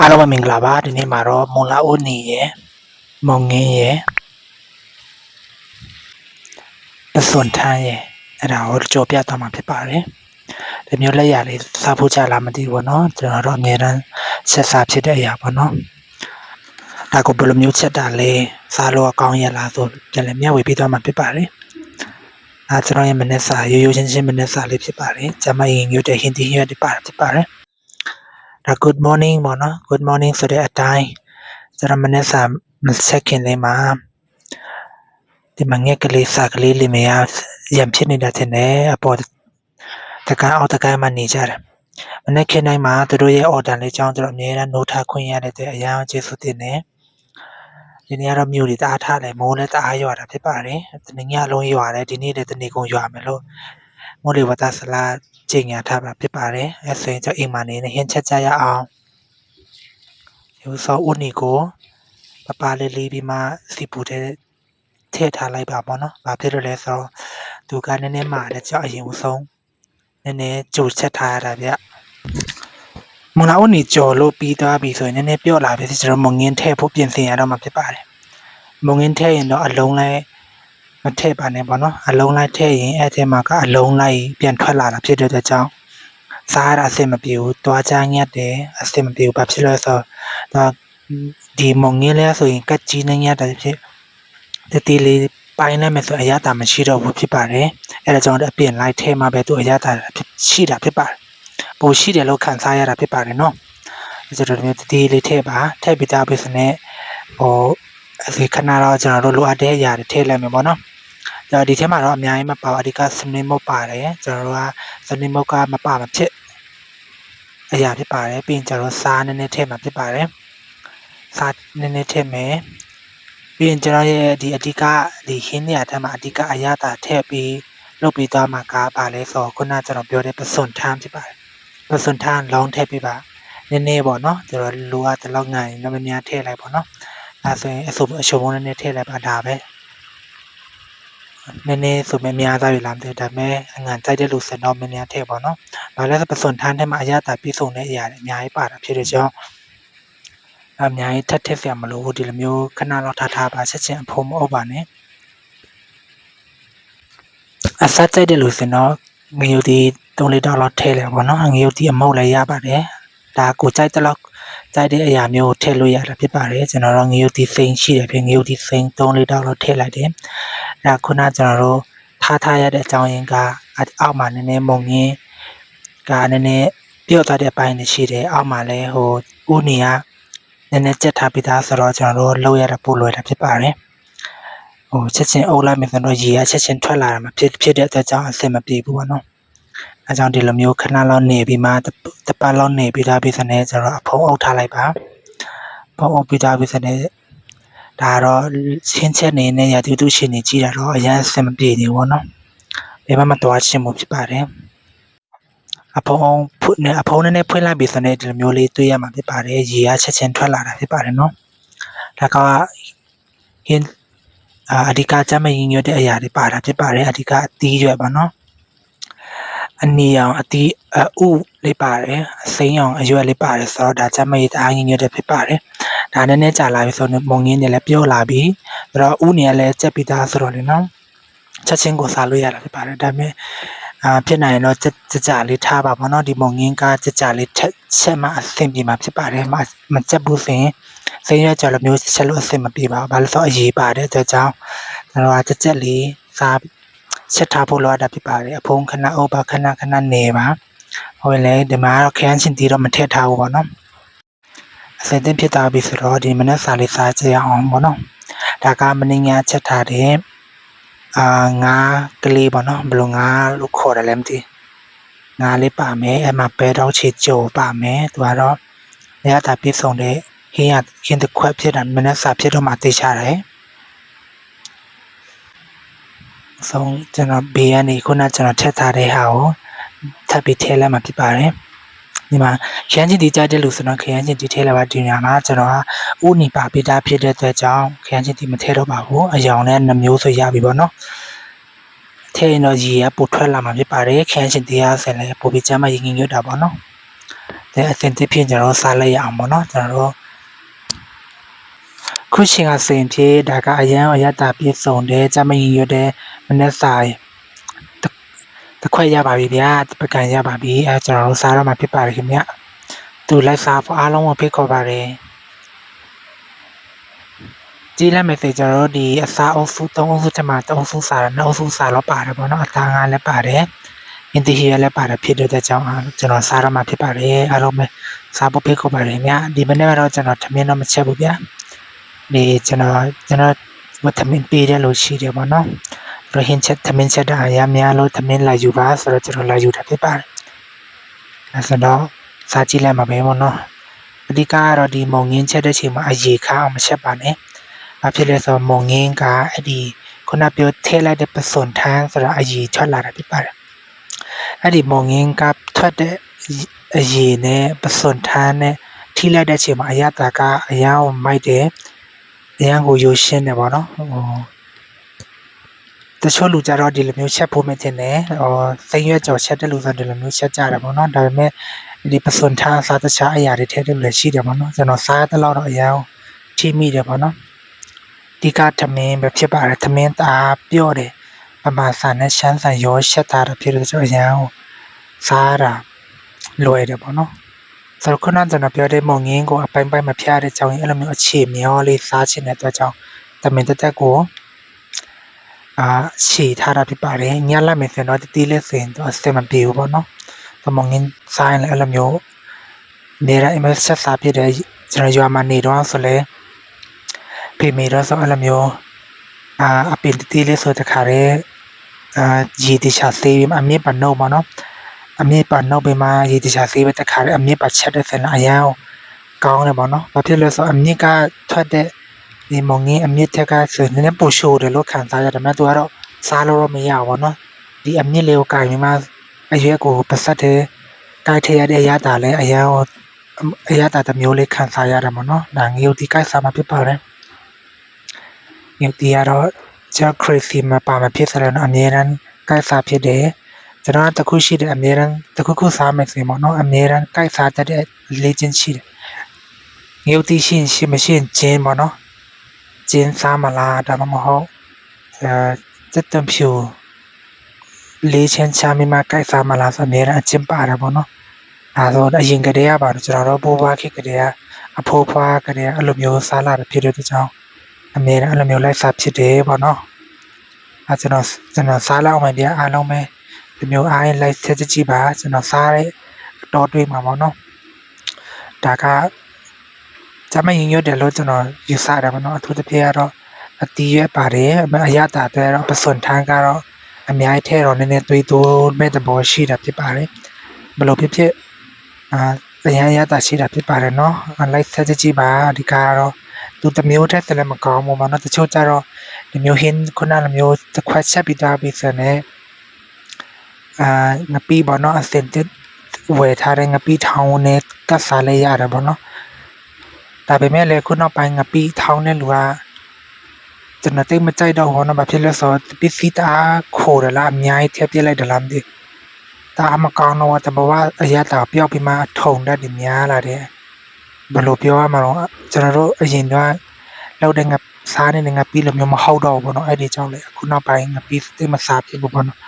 အားလုံးပဲမင်္ဂလာပါဒီနေ့မှာတော့မွန်လာဦးနီရယ်မောင်ငင်းရယ်ပစွန်ထန်းရယ်အဲ့ဒါကိုကြော်ပြသွားမှာဖြစ်ပါတယ်ဒီမျိုးလက်ရလေးစားဖို့ကြလားမသိဘူးပေါ့နော်ကျွန်တော်တို့အများတန်းဆက်စားဖြစ်တဲ့အရာပေါ့နော်ဒါကိုဘယ်လိုမျိုးချက်တာလဲစားလို့အကောင်းရလားဆိုပြန်လည်းမျှဝေပေးသွားမှာဖြစ်ပါတယ်အဲကျွန်တော်ရဲ့မနက်စာရိုးရိုးချင်းချင်းမနက်စာလေးဖြစ်ပါတယ်ဂျမရင်မျိုးတဲ့ဟင်ဒီဟင်းတွေပါဖြစ်ပါတယ် ဒါ good morning ပေါ့နော် good morning ဆိုတဲ့အတိုင်းကျွန်တော်မနေ့စာမဆက်ခင်လေးမှာဒီမငယ်ကလေးစာကလေးလေးမရရံဖြစ်နေတာတင်တယ်အပေါ်တကန်းအောက်တကန်းမှနေကြတယ်မနေ့ခင်တိုင်းမှာသူတို့ရဲ့ order လေးကြောင်းကျွန်တော်အများအား note ထားခွင့်ရတဲ့အတွက်အရာကျေးဇူးတင်တယ်ဒီနေ့ကတော့မြို့တွေတအားထားတယ်မိုးလည်းတအားရွာတာဖြစ်ပါတယ်ဒီနေ့ညလုံးရွာတယ်ဒီနေ့လည်းတနေ့ကုန်ရွာမယ်လို့ မိုးလေဝသဆလာချိန်ညာထားတာဖြစ်ပါတယ်အဲဆိုရင်ကျွန်တော်အိမ်မှာနေနေဟင်းချက်ကြရအောင်ယူဆောဦးနီကိုပပလေးလေးပြီးမှစီပူတဲ့ထည့်ထားလိုက်ပါပေါ့နော်။ဘာဖြစ်လို့လဲဆိုတော့သူကနည်းနည်းမှလည်းကြောက်အရင်ဦးဆုံးနည်းနည်းကြိုချက်ထားရတာဗျ။မွန်လာဦးနီကြော်လို့ပြီးသွားပြီဆိုရင်နည်းနည်းပြော့လာပြီဆိုကျွန်တော်မငင်းထည့်ဖို့ပြင်ဆင်ရတော့မှာဖြစ်ပါတယ်။မငင်းထည့်ရင်တော့အလုံးလိုက် မထည့်ပါနဲ့ပေါ့နော်။အလုံးလိုက်ထည့်ရင်အဲ့ထဲမှာကအလုံးလိုက်ပြန်ထွက်လာတာဖြစ်တဲ့အတွက်ကြောင့်စားရတာအဆင်မပြေဘူး။တွားချငတ်တယ်အဆင်မပြေဘူး။ဘာဖြစ်လို့လဲဆိုတော့ဒါဒီမုံငင်းလဲဆိုရင်ကတ်ကြီးနေရတာဖြစ်တတိလေးပိုင်းလိုက်မယ်ဆိုအရသာမရှိတော့ဘူးဖြစ်ပါတယ်အဲဒါကြောင့်အပြင်လိုက်ထဲမှာပဲသူအရသာဖြစ်ရှိတာဖြစ်ပါတယ်ပိုရှိတယ်လို့ခံစားရတာဖြစ်ပါတယ်နော်အဲဆိုတော့ဒီတတိလေးထည့်ပါထည့်ပြီးသားပြီဆိုရင်ဟိုအဲဒီခဏတော့ကျွန်တော်တို့လိုအပ်တဲ့အရာတွေထည့်လိုက်မယ်ပေါ့နော် ဒါဒီထဲမှာတော့အများကြီးမပါဘူးအဓိကစနစ်မုတ်ပါတယ်ကျွန်တော်တို့ကစနစ်မုတ်ကမပါမဖြစ်အရာဖြစ်ပါတယ်ပြီးရင်ကျွန်တော်စားနည်းနည်းထည့်မှာဖြစ်ပါတယ်စားနည်းနည်းထည့်မယ်ပြီးရင်ကျွန်တော်ရဲ့ဒီအဓိကဒီဟင်းနေရာထက်မှာအဓိကအရသာထည့်ပြီးလုပ်ပြီးသွားမှာကပါလဲဆိုတော့ခုနကျွန်တော်ပြောတဲ့ပစွန်ထမ်းဖြစ်ပါတယ်ပစွန်ထမ်းလောင်းထည့်ပြီးပါနည်းနည်းပေါ့နော်ကျွန်တော်လိုအပ်တဲ့လောက်ငိုင်းနမများထည့်လိုက်ပေါ့နော်အဲဆိုရင်အစုပ်အရှုံးနည်းနည်းထည့်လိုက်ပါဒါပဲ နည်းနည်းဆိုမများသားပြီလားမသိဘူးဒါပေမဲ့အငံကြိုက်တဲ့လူစင်တော့မများထည့်ပါတော့။ဘာလဲဆိုပစွန်ထမ်းထဲမှာအရသာပြည့်စုံတဲ့အရာတွေအများကြီးပါတာဖြစ်တဲ့ကြောင့်အများကြီးထပ်ထည့်စရာမလိုဘူးဒီလိုမျိုးခဏလောက်ထားထားပါချက်ချင်းအဖုံမအုပ်ပါနဲ့အဆက်ကြိုက်တဲ့လူစင်တော့ငရုတ်ဒီ3လီတာလောက်ထည့်လိုက်ပါတော့ငရုတ်ဒီအမုတ်လည်းရပါတယ်ဒါကိုကြိုက်တဲ့လောက် ကြိုက်တဲ့အရာမျိုးထည့်လို့ရတာဖြစ်ပါတယ်ကျွန်တော်တို့ငရုတ်ဒီစိမ့်ရှိတယ်ဖြစ်ငရုတ်ဒီစိမ့်3လီတာလောက်ထည့်လိုက်တယ်အဲခုနကျွန်တော်တို့ထားထားရတဲ့အကြောင်းရင်းကအောက်မှာနည်းနည်းမုံငင်းကနည်းနည်းပြော့သွားတဲ့အပိုင်းတွေရှိတယ်အောက်မှာလည်းဟိုဦးနေကနည်းနည်းကြက်ထားပြီးသားဆိုတော့ကျွန်တော်တို့လှုပ်ရတာပို့လွယ်တာဖြစ်ပါတယ်ဟိုချက်ချင်းအုပ်လိုက်မယ်ဆိုတော့ရေကချက်ချင်းထွက်လာတာမဖြစ်ဖြစ်တဲ့အတွက်ကြောင့်အဆင်မပြေဘူးပေါ့နော် အဲကြောင့်ဒီလိုမျိုးခဏလောက်နေပြီးမှတပတ်လောက်နေပြီးသားပြီးစနေကျွန်တော်အဖုံးအုပ်ထားလိုက်ပါဖုံးအုပ်ပြီးသားပြီးစနေဒါတော့ချင်းချက်နေနဲ့ရာတူတူရှင်နေကြည့်တာတော့အရင်အဆင်မပြေနေဘူးပေါ့နော်ဘယ်မှမတော်ချင်းမှုဖြစ်ပါတယ်အဖုံးဖွင့်နေအဖုံးနဲ့ဖွင့်လိုက်ပြီးစနေဒီလိုမျိုးလေးတွေ့ရမှာဖြစ်ပါတယ်ရေကချက်ချင်းထွက်လာတာဖြစ်ပါတယ်နော်ဒါကဟင်းအာအဓိကကြမ်းမရင်ရွတ်တဲ့အရာတွေပါတာဖြစ်ပါတယ်အဓိကအသီးရွက်ပါနော် အနီအောင်အသီးအဥလေးပါတယ်အစိမ်းအောင်အရွက်လေးပါတယ်ဆိုတော့ဒါကြမ်းမရင်တအားရင်ရွတ်တဲ့ဖြစ်ပါတယ်ဒါနည်းနည်းကြာလာပြီဆိုတော့မုံငင်းနေလည်းပြော့လာပြီဆိုတော့ဥနေလည်းကြက်ပြီးသားဆိုတော့လေနော်ချက်ချင်းကိုစားလို့ရတာဖြစ်ပါတယ်ဒါပေမဲ့အာဖြစ်နိုင်ရင်တော့ကြကြကြလေးထားပါဘောနော်ဒီမုံငင်းကကြကြလေးချက်ချက်မှအဆင်ပြေမှာဖြစ်ပါတယ်မမကြက်ဘူးဆိုရင်စိမ်းရွက်ကြော်လိုမျိုးချက်လို့အဆင်မပြေပါဘူးဘာလို့ဆိုအရေးပါတဲ့အတွက်ကြောင့်ကျွန်တော်ကကြကြလေးစား ချက်ထားဖို့လိုအပ်တာဖြစ်ပါတယ်အဖုံးခဏအုပ်ပါခဏခဏနေပါဟိုလေဒီမှာတော့ခရမ်းချင်းတီတော့မထည့်ထားဘူးပေါ့နော်အစင်တင်ဖြစ်သွားပြီဆိုတော့ဒီမနက်စာလေးစားကြရအောင်ပေါ့နော်ဒါကမင်းညာချက်ထားတဲ့အာငါကလေးပေါ့နော်ဘယ်လိုငါလို့ခေါ်တယ်လဲမသိငါလေးပါမယ်အဲ့မှာပဲတော့ချေကြိုပါမယ်သူကတော့ရတာပြည့်စုံတဲ့ဟင်းရဟင်းတစ်ခွက်ဖြစ်တာမနက်စာဖြစ်တော့မှသိချတယ် ဆုံးကျွန်တော်ဘေးကနေခုနကျွန်တော်ထက်ထားတဲ့ဟာကိုထပ်ပြီးထည့်လိုက်မှဖြစ်ပါတယ်ဒီမှာခရမ်းချင်းတီကြတဲ့လူဆိုတော့ခရမ်းချင်းတီထည့်လိုက်ပါဒီညမှာကျွန်တော်ကဥနီပါပိတာဖြစ်တဲ့အတွက်ကြောင့်ခရမ်းချင်းတီမထည့်တော့ပါဘူးအယောင်နဲ့နှမျိုးဆိုရပြီပေါ့နော်ထည့်ရင်တော့ရေကပိုထွက်လာမှာဖြစ်ပါတယ်ခရမ်းချင်းတီရဆင်လည်းပိုပြီးကျမ်းမရင်ငင်ရွတ်တာပေါ့နော်တဲ့အသင်တစ်ဖြစ်ကျွန်တော်တို့စားလိုက်ရအောင်ပေါ့နော်ကျွန်တော်တို့ ခုချိန်ကစင်ဖြစ်ဒါကအရန်အရတာပြည့်စုံတယ်ကြမရင်ရွတ်တဲ့မနေ့စာတစ်ခွက်ရပါပြီဗျာပကံရပါပြီအဲကျွန်တော်တို့စားတော့မှဖြစ်ပါတယ်ခင်ဗျသူလိုက်စားဖို့အားလုံးကိုဖိတ်ခေါ်ပါတယ်ကြည့်လိုက်မယ်ဆိုကျွန်တော်တို့ဒီအစားအုပ်စု၃အုပ်စုထက်မှ၃အုပ်စုစားတယ်၂အုပ်စုစားတော့ပါတယ်ပေါ့နော်အသားငါးလည်းပါတယ်အင်တီဟီယာလည်းပါတယ်ဖြစ်တဲ့ကြောင့်ကျွန်တော်စားရမှာဖြစ်ပါတယ်အားလုံးပဲစားဖို့ဖိတ်ခေါ်ပါတယ်ဗျာဒီမနေ့ကတော့ကျွန်တော်ထမင်းတော့မချက်ဘူးဗျာ ဒီကျွန်တော်ကျွန်တော်ဝတ်ထမင်းပေးတယ်လို့ရှိတယ်ပေါ့နော်ရဟင်းချက်ထမင်းချက်တာအများများလို့ထမင်းလာယူပါဆိုတော့ကျွန်တော်လာယူတာဖြစ်ပါတယ်အဲဆိုတော့စားကြည့်လိုက်မှာပဲပေါ့နော်အဓိကကတော့ဒီမုံငင်းချက်တဲ့ချိန်မှာအရေခါအောင်မချက်ပါနဲ့ဘာဖြစ်လဲဆိုတော့မုံငင်းကအဲ့ဒီခုနပြောထဲလိုက်တဲ့ပစွန်ထန်းဆိုတော့အရေထွက်လာတာဖြစ်ပါတယ်အဲ့ဒီမုံငင်းကထွက်တဲ့အရေနဲ့ပစွန်ထန်းနဲ့ထိလိုက်တဲ့ချိန်မှာအရတာကအရန်ကိုမိုက်တယ် အရန်ကိုရိုရှင်းတယ်ပေါ့နော်ဟိုတချို့လူကြတော့ဒီလိုမျိုးချက်ဖို့မတင်တယ်ဟိုစိတ်ရွက်ကြော်ချက်တဲ့လူဆိုဒီလိုမျိုးချက်ကြတယ်ပေါ့နော်ဒါပေမဲ့ဒီပစွန်ထားစားတခြားအရာတွေထည့်တယ်လည်းရှိတယ်ပေါ့နော်ကျွန်တော်စားတဲ့လောက်တော့အရန်ထိမိတယ်ပေါ့နော်ဒီကသမင်းပဲဖြစ်ပါတယ်သမင်းသားပြော့တယ်ပမာစာနဲ့ရှမ်းစာရောရှက်တာဖြစ်လို့ကျွန်တော်အရန်စားတာလွယ်တယ်ပေါ့နော် ဆိုတော့ခုနကကျွန်တော်ပြောတဲ့မုံငင်းကိုအပိုင်းပိုင်းမဖျားတဲ့ကြောင်းရင်အဲ့လိုမျိုးအခြေမျောလေးစားချင်တဲ့အတွက်ကြောင့်သမင်းတက်တက်ကိုအာခြေထားတာဖြစ်ပါတယ်ညလိုက်မယ်ဆိုတော့တီးလေးစင်တော့အစမပြေဘူးပေါ့နော်သမငင်းဆိုင်လည်းအဲ့လိုမျိုးနေရအမဆက်စားဖြစ်တဲ့ကျွန်တော်ရွာမှာနေတော့ဆိုလဲဖေမေတော့ဆိုအဲ့လိုမျိုးအာအပင်တီးလေးဆိုတခါတည်းအာဂျီတချာစေးအမြင့်ပနှုတ်ပေါ့နော် အမြင့်ပနှုတ်ပေးမှဂျီတချာစေးပဲတခါတည်းအမြင့်ပချက်တဲ့ဆင်အရန်ကောင်းတယ်ပေါ့နော်ဘာဖြစ်လဲဆိုအမြင့်ကထွက်တဲ့ဒီမုံငင်းအမြင့်ထက်ကဆိုနည်းနည်းပိုရှိုးတယ်လို့ခံစားရတယ်မြတ်သူကတော့စားလို့တော့မရဘူးပေါ့နော်ဒီအမြင့်လေးကိုကင်ပြီးမှအရွက်ကိုပစတ်တဲ့တိုက်ထရတဲ့အရတာလည်းအရန်အရတာတစ်မျိုးလေးခံစားရတယ်မနော်ဒါငရုတ်ဒီကိုက်စားမှာဖြစ်ပါတယ်ငရုတ်ဒီကတော့ဂျာခရစီမှာပါမဖြစ်စရတော့အမြဲတမ်းကိုက်စားဖြစ်တယ် ကျွန်တော်တခုရှိတယ်အမြဲတမ်းတခုခုစားမယ်ဆိုရင်ပေါ့နော်အမြဲတမ်းကိုက်စားတဲ့လေ့ကျင့်ရှိတယ်ငရုတ်ဒီရှိရှိမရှိကျင်းပေါ့နော်ကျင်းစားမလားဒါမှမဟုတ်အဲစက်တံဖြူလေးချင်းချမိမှာကိုက်စားမလားဆိုအများအချင်းပါတယ်ပေါ့နော်ဒါဆိုအရင်ကတည်းကပါတော့ကျွန်တော်တို့ဘိုးဘွားခေတ်ကတည်းကအဖိုးဖွားကတည်းကအဲ့လိုမျိုးစားလာတဲ့ဖြစ်တဲ့ကြောင့်အများအဲ့လိုမျိုးလိုက်စားဖြစ်တယ်ပေါ့နော်အဲကျွန်တော်ကျွန်တော်စားလောက်မှပြအားလုံးပဲ ဒီမျိုးအားရင်လိုက်ချက်ကြည့်ပါကျွန်တော်စားတဲ့အတော်တွေးမှာပေါ့နော်ဒါကကျမရင်ရွတ်တယ်လို့ကျွန်တော်ယူဆတယ်ပေါ့နော်အထူးသဖြင့်ကတော့အတီးရပါတယ်အရတာတွေတော့ပစွန်ထန်းကတော့အများကြီးထဲတော့နည်းနည်းသွေးသွမဲ့သဘောရှိတာဖြစ်ပါတယ်ဘလို့ဖြစ်ဖြစ်အာအရရတာရှိတာဖြစ်ပါတယ်နော်လိုက်ဆက်ကြည့်ပါဒီကတော့သူတမျိုးတည်းတလည်းမကောင်းဘူးပေါ့နော်တချို့ကြတော့ဒီမျိုးဟင်းခုနလိုမျိုးတစ်ခွက်ချက်ပြီးသားပြီးစတဲ့ အာငပီးဘောနော်အစင်တက်ဝယ်ထားတဲ့ငပီးထောင်းနဲ့ကတ်စားလဲရတယ်ဘောနော်ဒါပေမဲ့လည်းခုနောက်ပိုင်းငပီးထောင်းတဲ့လူကကျွန်တော်တိတ်မကြိုက်တော့ဘောနော်ဘာဖြစ်လဲဆိုတော့ပစ္စည်းတအားခိုးတယ်လားအများကြီးထည့်ပြလိုက်တယ်လားမသိတအားမကောင်းတော့တဘဝအရတာပျောက်ပြီးမှထုံတတ်တယ်များလာတယ်ဘယ်လိုပြောရမှာတော့ကျွန်တော်တို့အရင်ကလောက်တဲ့ငါစားနေတဲ့ငါပြီးလို့မျိုးမဟုတ်တော့ဘူးပေါ့နော်အဲ့ဒီကြောင့်လေအခုနောက်ပိုင်းငါပြီးတိတ်မစားဖြစ်ဘူးပေါ့နော်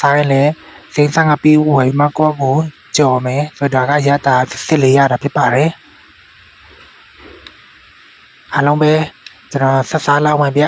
စားရင်လည်း စိမ့်စားငါပြီးဝယ်မှကောကိုကြော်မယ်ဆိုတော့ဒါကရတာစစ်လေးရတာဖြစ်ပါတယ်အားလုံးပဲကျွန်တော်ဆက်စားလောက်မှပြ